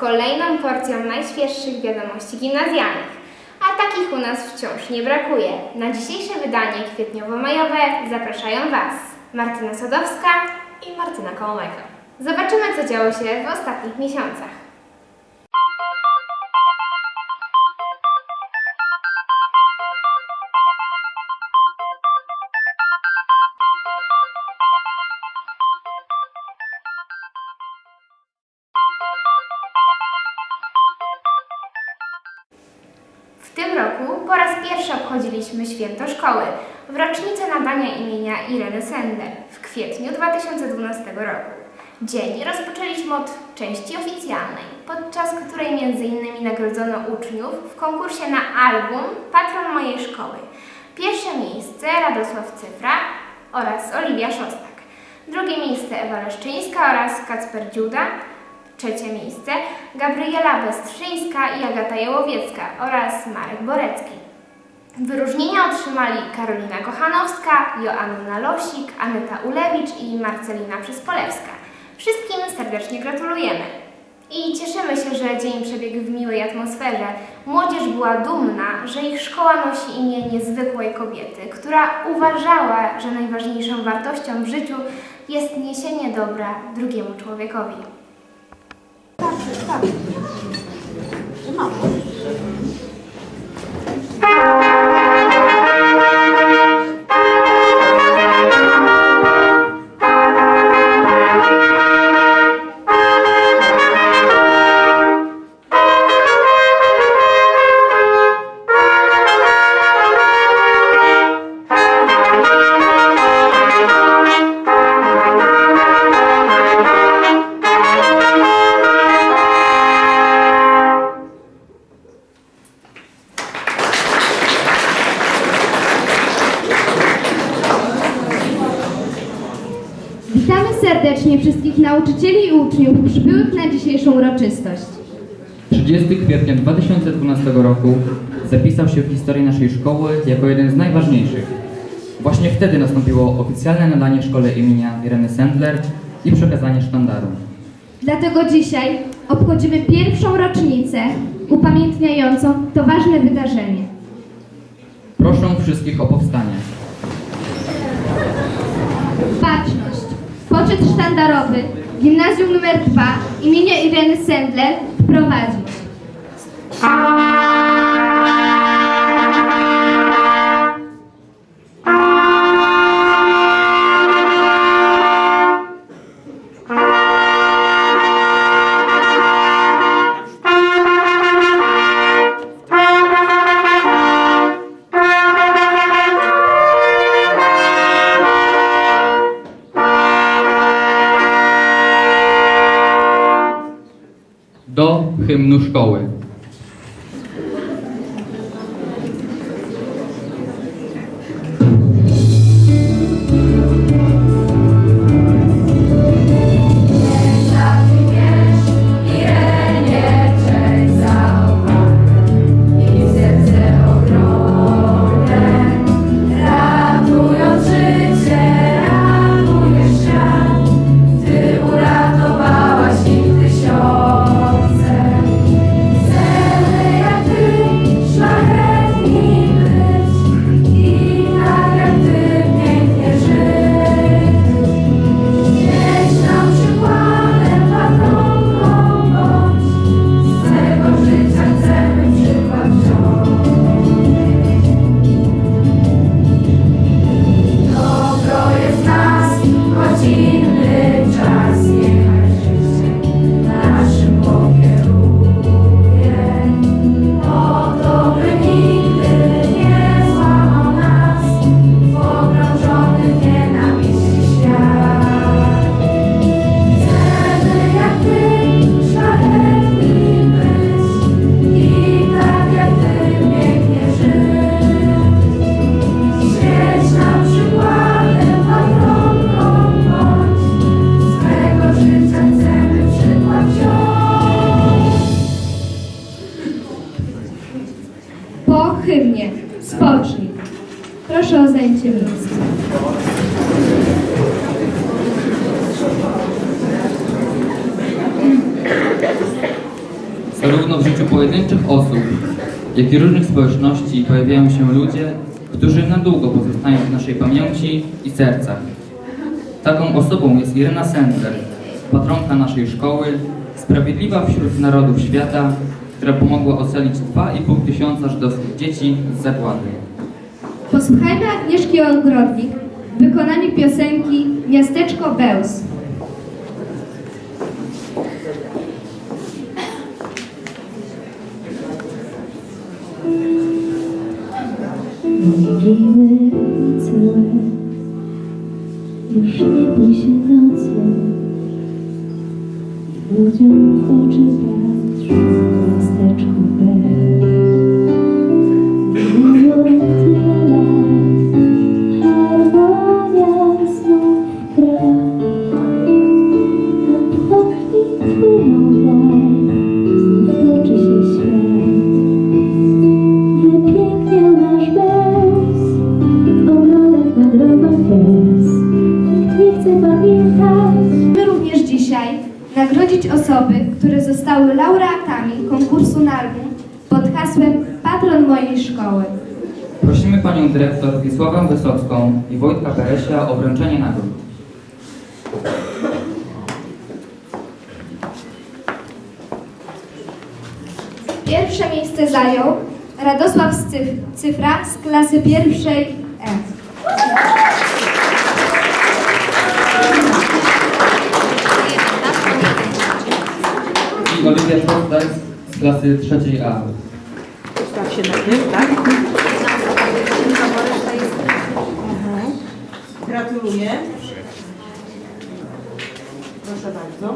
kolejną porcją najświeższych wiadomości gimnazjalnych. A takich u nas wciąż nie brakuje. Na dzisiejsze wydanie kwietniowo-majowe zapraszają Was Martyna Sadowska i Martyna Kołomajka. Zobaczymy, co działo się w ostatnich miesiącach. Obchodziliśmy święto szkoły w rocznicę nadania imienia Ireny Sender w kwietniu 2012 roku. Dzień rozpoczęliśmy od części oficjalnej, podczas której m.in. nagrodzono uczniów w konkursie na album Patron mojej szkoły. Pierwsze miejsce Radosław Cyfra oraz Oliwia Szostak. Drugie miejsce Ewa Leszczyńska oraz Kacper Dziuda. Trzecie miejsce Gabriela Bestrzyńska i Agata Jałowiecka oraz Marek Borecki. Wyróżnienia otrzymali Karolina Kochanowska, Joanna Losik, Aneta Ulewicz i Marcelina Przyspolewska. Wszystkim serdecznie gratulujemy. I cieszymy się, że dzień przebiegł w miłej atmosferze. Młodzież była dumna, że ich szkoła nosi imię niezwykłej kobiety, która uważała, że najważniejszą wartością w życiu jest niesienie dobra drugiemu człowiekowi. Witamy wszystkich nauczycieli i uczniów przybyłych na dzisiejszą uroczystość. 30 kwietnia 2012 roku zapisał się w historii naszej szkoły jako jeden z najważniejszych. Właśnie wtedy nastąpiło oficjalne nadanie szkole imienia Ireny Sendler i przekazanie sztandaru. Dlatego dzisiaj obchodzimy pierwszą rocznicę upamiętniającą to ważne wydarzenie. Proszę wszystkich o powstanie. Baczność. Poczet sztandarowy Gimnazjum nr 2 imienia Ireny Sendler wprowadzić. Hymnu szkoły. Po hymnie spocznij. Proszę o zajęcie miejsca. Zarówno w życiu pojedynczych osób, jak i różnych społeczności pojawiają się ludzie, którzy na długo pozostają w naszej pamięci i sercach. Taką osobą jest Irena Sendler, patronka naszej szkoły, sprawiedliwa wśród narodów świata, która pomogła ocalić 2,5 tysiąca żydowskich dzieci z zagłady. Posłuchajmy Agnieszki Ogrodnik w wykonaniu piosenki Miasteczko Bełz. Mówiły całe Już nie bój się nocy Ludziom w oczy patrz Dyrektor Wisławę Wysocką i Wojtka Peresia o wręczenie nagród. Pierwsze miejsce zajął Radosław Scyf- Cyfra z klasy pierwszej E. I Oliwia Szostak z klasy trzeciej A. Tak się najpierw, tak? Gratuluję. Proszę bardzo.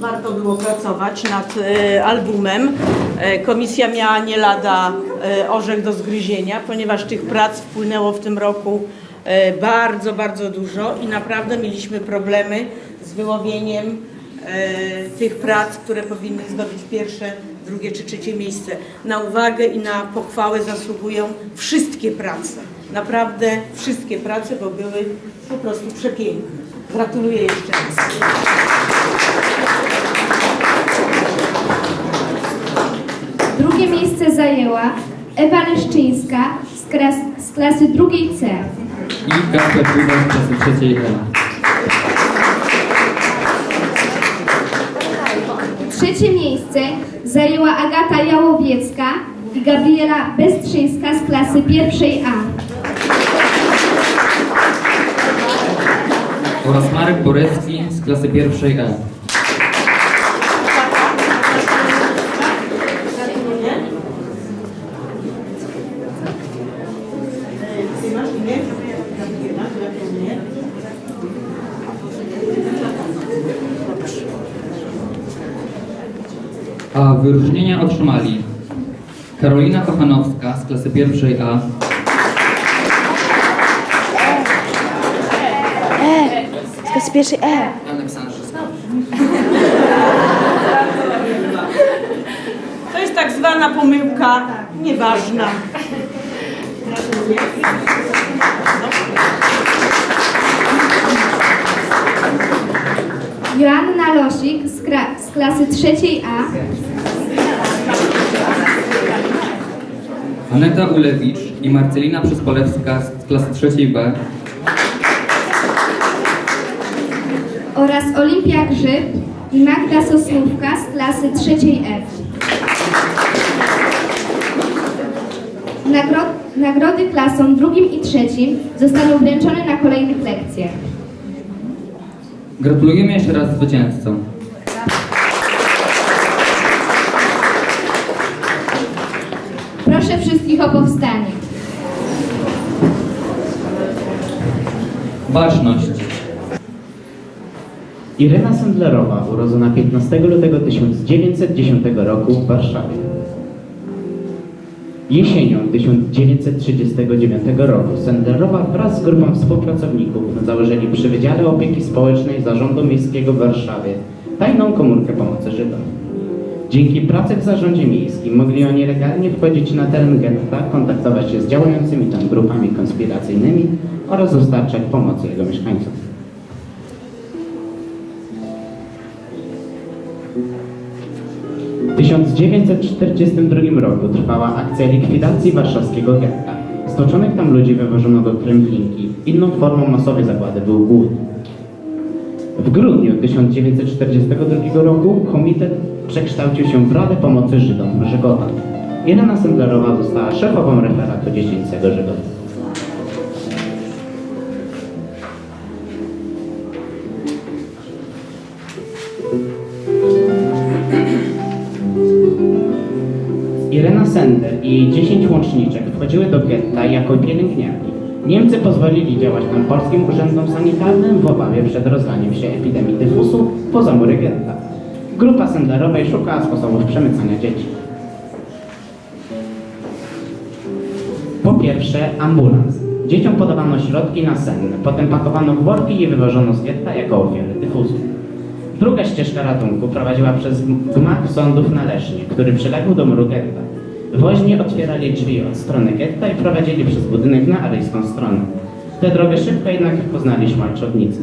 Warto było pracować nad e, albumem. E, komisja miała nie lada e, orzech do zgryzienia, ponieważ tych prac wpłynęło w tym roku e, bardzo, bardzo dużo i naprawdę mieliśmy problemy z wyłowieniem e, tych prac, które powinny zdobyć pierwsze, drugie czy trzecie miejsce. Na uwagę i na pochwałę zasługują wszystkie prace. Naprawdę wszystkie prace, bo były po prostu przepiękne. Gratuluję jeszcze raz. Drugie miejsce zajęła Ewa Leszczyńska z, klas, z klasy drugiej C. I Kasper Kuba z klasy trzeciej E. Trzecie miejsce zajęła Agata Jałowiecka i Gabriela Bestrzyńska z klasy pierwszej A. oraz Marek Borecki z klasy pierwszej E. Gratuluję. Ty masz imię? Gabriela, gratuluję. A wyróżnienia otrzymali Karolina Kochanowska z klasy pierwszej A, Z klasy pierwszej E. To jest tak zwana pomyłka nieważna. Joanna Losik z, klasy trzeciej A. Aneta Ulewicz i Marcelina Przyspolewska z klasy trzeciej B, oraz Olimpia Grzyb i Magda Sosnówka z klasy trzeciej F. Nagro nagrody klasom drugim i trzecim zostaną wręczone na kolejnych lekcjach. Gratulujemy jeszcze raz zwycięzcom. Wszystkich o powstanie. Baczność. Irena Sendlerowa, urodzona 15 lutego 1910 roku w Warszawie. Jesienią 1939 roku Sendlerowa wraz z grupą współpracowników założyli przy Wydziale Opieki Społecznej Zarządu Miejskiego w Warszawie tajną komórkę pomocy Żydom. Dzięki pracy w zarządzie miejskim mogli oni legalnie wchodzić na teren getta, kontaktować się z działającymi tam grupami konspiracyjnymi oraz dostarczać pomocy jego mieszkańcom. W 1942 roku trwała akcja likwidacji warszawskiego getta. Stoczonych tam ludzi wywożono do Kremlinki. Inną formą masowej zagłady był głód. W grudniu 1942 roku komitet przekształcił się w Radę Pomocy Żydom Żegota. Irena Sendlerowa została szefową referatu dziecięcego Żegota. Irena Sender i jej 10 łączniczek wchodziły do getta jako pielęgniarki. Niemcy pozwolili działać tam polskim urzędom sanitarnym w obawie przed rozlaniem się epidemii tyfusu poza mury getta. Grupa Sendlerowej szukała sposobów przemycania dzieci. Po pierwsze, ambulans. Dzieciom podawano środki nasenne, potem pakowano worki i wywożono z getta jako ofiary tyfusu. Druga ścieżka ratunku prowadziła przez gmach sądów na Lesznie, który przyległ do muru getta. Woźni otwierali drzwi od strony getta i prowadzili przez budynek na aryjską stronę. Tę drogę szybko jednak poznali szmalczownicy.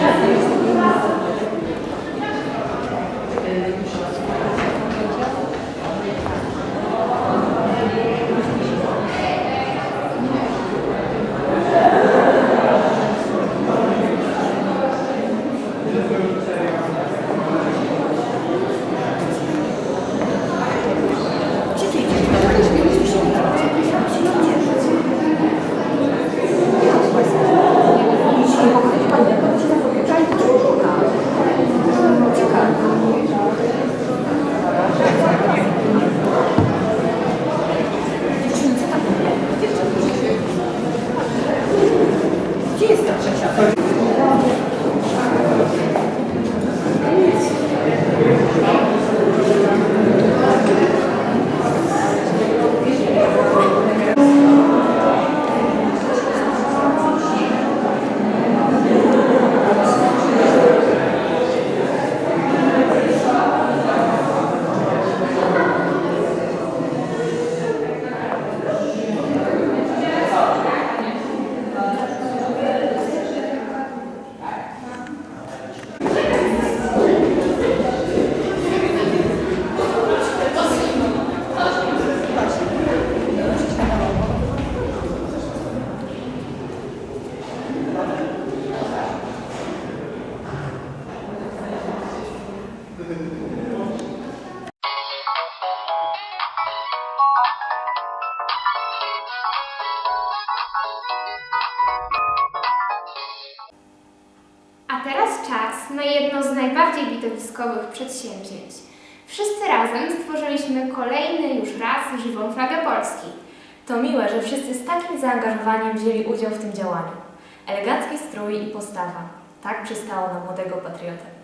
Yes. Na jedno z najbardziej widowiskowych przedsięwzięć. Wszyscy razem stworzyliśmy kolejny już raz żywą flagę Polski. To miłe, że wszyscy z takim zaangażowaniem wzięli udział w tym działaniu. Elegancki strój i postawa. Tak przystało na młodego patriotę.